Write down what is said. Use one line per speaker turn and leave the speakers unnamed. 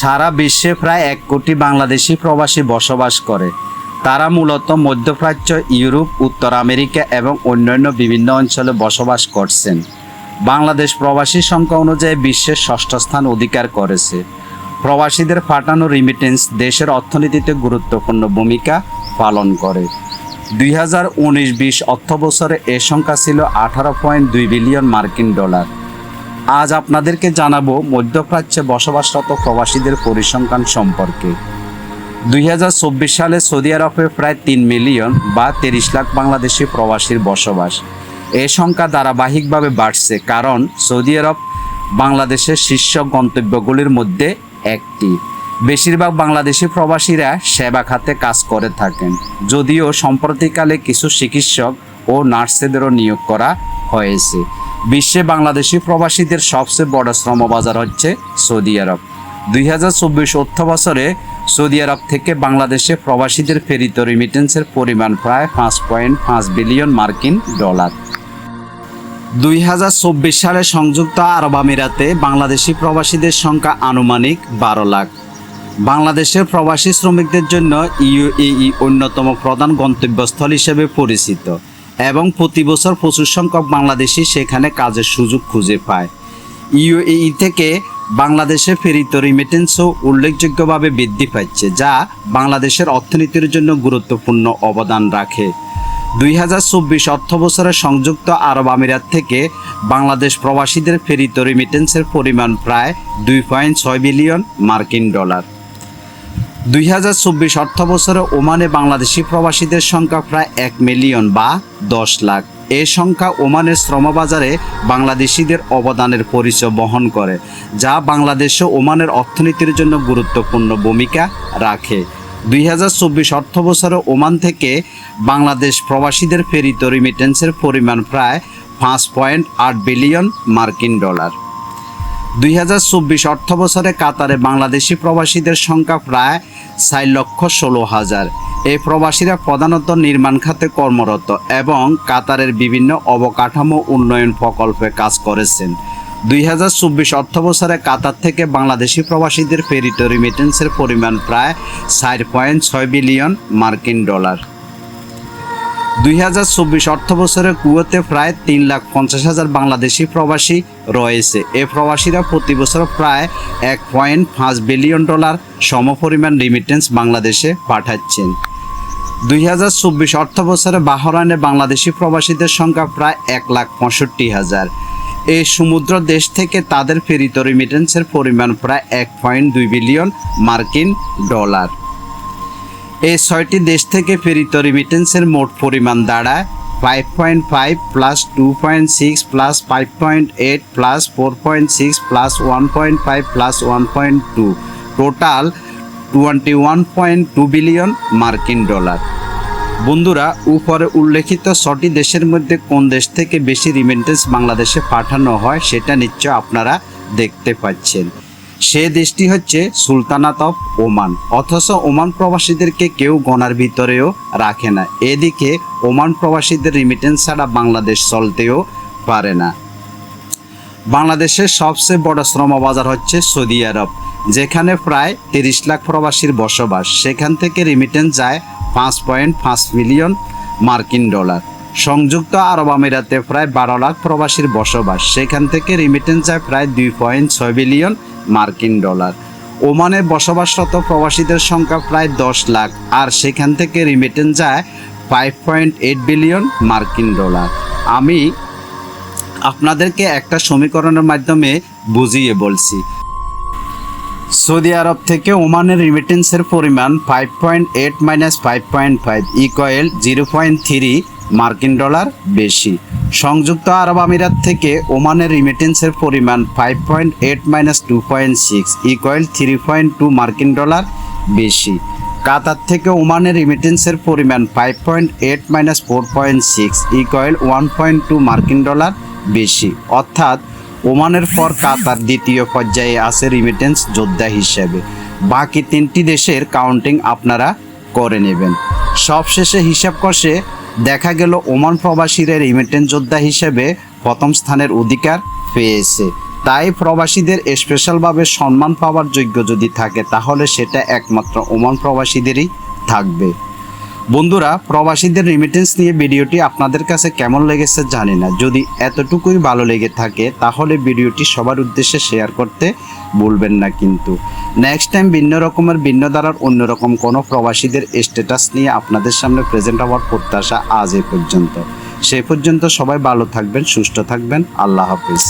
সারা বিশ্বে প্রায় এক কোটি বাংলাদেশি প্রবাসী বসবাস করে। তারা মূলত মধ্যপ্রাচ্য, ইউরোপ, উত্তর আমেরিকা এবং অন্যান্য বিভিন্ন অঞ্চলে বসবাস করছেন। বাংলাদেশ প্রবাসী সংখ্যা অনুযায়ী বিশ্বের ষষ্ঠ স্থান অধিকার করেছে। প্রবাসীদের পাঠানো রিমিটেন্স দেশের অর্থনীতিতে গুরুত্বপূর্ণ ভূমিকা পালন করে। দুই হাজার উনিশ বিশ অর্থবছরে এ সংখ্যা ছিল আঠারো পয়েন্ট দুই বিলিয়ন মার্কিন ডলার। আজ আপনাদেরকে জানাব মধ্যপ্রাচ্যে বসবাসরত প্রবাসীদের পরিসংখ্যান সম্পর্কে। দুই হাজার চব্বিশ সালে সৌদি আরবে প্রায় তিন মিলিয়ন বা তিরিশ লাখ বাংলাদেশি প্রবাসীর বসবাস। এ সংখ্যা ধারাবাহিকভাবে বাড়ছে কারণ সৌদি আরব বাংলাদেশের শীর্ষ গন্তব্যগুলির মধ্যে একটি। বেশিরভাগ বাংলাদেশি প্রবাসীরা সেবা খাতে কাজ করে থাকেন, যদিও সম্প্রতিকালে কিছু চিকিৎসক ও নার্সেদেরও নিয়োগ করা হয়েছে। বিশ্বে বাংলাদেশি প্রবাসীদের সবচেয়ে বড় শ্রমবাজার হচ্ছে সৌদি আরব। দুই হাজার চব্বিশ অর্থ বছরে সৌদি আরব থেকে বাংলাদেশে প্রবাসীদের ফেরিত রিমিটেন্সের পরিমাণ প্রায় পাঁচ পয়েন্ট পাঁচ বিলিয়ন মার্কিন ডলার। দুই হাজার চব্বিশ সালে সংযুক্ত আরব আমিরাতে বাংলাদেশি প্রবাসীদের সংখ্যা আনুমানিক বারো লাখ। বাংলাদেশের প্রবাসী শ্রমিকদের জন্য ইউএই অন্যতম প্রধান গন্তব্যস্থল হিসেবে পরিচিত। এবং প্রতি বছর প্রচুর সংখ্যক বাংলাদেশি সেখানে কাজের সুযোগ খুঁজে পায়। ইউএই থেকে বাংলাদেশে প্রেরিত রিমিটেন্সও উল্লেখযোগ্যভাবে বৃদ্ধি পাচ্ছে, যা বাংলাদেশের অর্থনীতির জন্য গুরুত্বপূর্ণ অবদান রাখে। দুই হাজার চব্বিশ অর্থ বছরে সংযুক্ত আরব আমিরাত থেকে বাংলাদেশ প্রবাসীদের প্রেরিত রিমিটেন্সের পরিমাণ প্রায় দুই পয়েন্ট ছয় বিলিয়ন মার্কিন ডলার। দুই হাজার চব্বিশ অর্থ বছরে ওমানে বাংলাদেশি প্রবাসীদের সংখ্যা প্রায় এক মিলিয়ন বা দশ লাখ। এ সংখ্যা ওমানের শ্রমবাজারে বাংলাদেশিদের অবদানের পরিচয় বহন করে, যা বাংলাদেশ ওমানের অর্থনীতির জন্য গুরুত্বপূর্ণ ভূমিকা রাখে। দুই হাজার চব্বিশ অর্থ বছরে ওমান থেকে বাংলাদেশ প্রবাসীদের প্রেরিত রিমিটেন্সের পরিমাণ প্রায় পাঁচ পয়েন্ট আট বিলিয়ন মার্কিন ডলার। দুই হাজার চব্বিশ অর্থ বছরে কাতারে বাংলাদেশি প্রবাসীদের সংখ্যা প্রায় চার লক্ষ ষোলো হাজার। এই প্রবাসীরা প্রধানত নির্মাণ খাতে কর্মরত এবং কাতারের বিভিন্ন অবকাঠামো উন্নয়ন প্রকল্পে কাজ করেছেন। দুই হাজার চব্বিশ অর্থ বছরে কাতার থেকে বাংলাদেশি প্রবাসীদের প্রেরিত রিমিটেন্সের পরিমাণ প্রায় চার পয়েন্ট ছয় বিলিয়ন মার্কিন ডলার। দুই হাজার চব্বিশ অর্থ বছরে কুয়েতে প্রায় তিন লাখ পঞ্চাশ হাজার বাংলাদেশি প্রবাসী রয়েছে। এ প্রবাসীরা প্রতি বছর প্রায় এক পয়েন্ট পাঁচ বিলিয়ন ডলার সমপরিমাণ রিমিটেন্স বাংলাদেশে পাঠাচ্ছেন। দুই হাজার চব্বিশ অর্থ বছরে বাহরাইনে বাংলাদেশি প্রবাসীদের সংখ্যা প্রায় এক লাখ পঁয়ষট্টি হাজার। এই সমুদ্র দেশ থেকে তাদের প্রেরিত রিমিটেন্সের পরিমাণ প্রায় এক পয়েন্ট দুই বিলিয়ন মার্কিন ডলার। এই ছয়টি দেশ থেকে প্রেরিত রিমিটেন্সের মোট পরিমাণ দাঁড়ায় five point five plus two point six plus five point eight plus four point six plus one point five plus one point two total twenty one point two billion মার্কিন ডলার বন্ধুরা, উপরে উল্লেখিত ছটি দেশের মধ্যে কোন দেশ থেকে বেশি রিমিটেন্স বাংলাদেশে পাঠানো হয়, সেটা নিশ্চয় আপনারা দেখতে পাচ্ছেন। সে দেশটি হচ্ছে সুলতানাত অফ ওমান। অথচ ওমান প্রবাসীদেরকে কেউ গণার ভিতরেও রাখে না। এদিকে ওমান প্রবাসীদের রিমিটেন্স ছাড়া বাংলাদেশ চলতেও পারে না। বাংলাদেশের সবচেয়ে বড় শ্রম বাজার হচ্ছে সৌদি আরব, যেখানে প্রায় তিরিশ লাখ প্রবাসীর বসবাস। সেখান থেকে রিমিটেন্স যায় পাঁচ পয়েন্ট পাঁচ মিলিয়ন মার্কিন ডলার। সংযুক্ত আরব আমিরাতে প্রায় বারো লাখ প্রবাসীর বসবাস। সেখান থেকে রিমিটেন্স যায় প্রায় দুই পয়েন্ট ছয় বিলিয়ন মার্কিন ডলার। ওমানে বসবাসরত প্রবাসীদের সংখ্যা প্রায় দশ লাখ, আর সেখান থেকে রিমিটেন্স যায় ফাইভ পয়েন্ট এইট বিলিয়ন মার্কিন ডলার। আমি আপনাদেরকে একটা সমীকরণের মাধ্যমে বুঝিয়ে বলছি। সৌদি আরব থেকে ওমানের রিমিটেন্সের পরিমাণ five point eight minus five point five equal zero point three মার্কিন ডলার বেশি। সংযুক্ত আরব আমিরাত থেকে ওমানের রিমিটেন্সের পরিমাণ five point eight minus two point six equal three point two মার্কিন ডলার বেশি। কাতার থেকে ওমানের রিমিটেন্সের পরিমাণ five point eight minus four point six equal one point two মার্কিন ডলার বেশি। অর্থাৎ ওমানের পর কাতার দ্বিতীয় পর্যায়ে আছে রিমিটেন্স যোদ্ধা হিসেবে। বাকি তিনটি দেশের কাউন্টিং আপনারা করে নেবেন। সবশেষে হিসাব কষে দেখা গেল ওমান প্রবাসীরা রিমিটেন্স যোদ্ধা হিসেবে প্রথম স্থানের অধিকার পেয়েছে। তাই প্রবাসীদের স্পেশালভাবে সম্মান পাওয়ার যোগ্য যদি থাকে, তাহলে সেটা একমাত্র ওমান প্রবাসীদেরই থাকবে। বন্ধুরা, প্রবাসীদের রিমিটেন্স নিয়ে ভিডিওটি আপনাদের কাছে কেমন লেগেছে জানি না। যদি এতটুকুই ভালো লেগে থাকে, তাহলে ভিডিওটি সবার উদ্দেশ্যে শেয়ার করতে ভুলবেন না কিন্তু। নেক্সট টাইম ভিন্ন রকমের, ভিন্ন ধারার অন্যরকম কোনো প্রবাসীদের স্ট্যাটাস নিয়ে আপনাদের সামনে প্রেজেন্ট হওয়ার প্রত্যাশা আজ এ পর্যন্ত। সে পর্যন্ত সবাই ভালো থাকবেন, সুস্থ থাকবেন। আল্লাহ হাফিজ।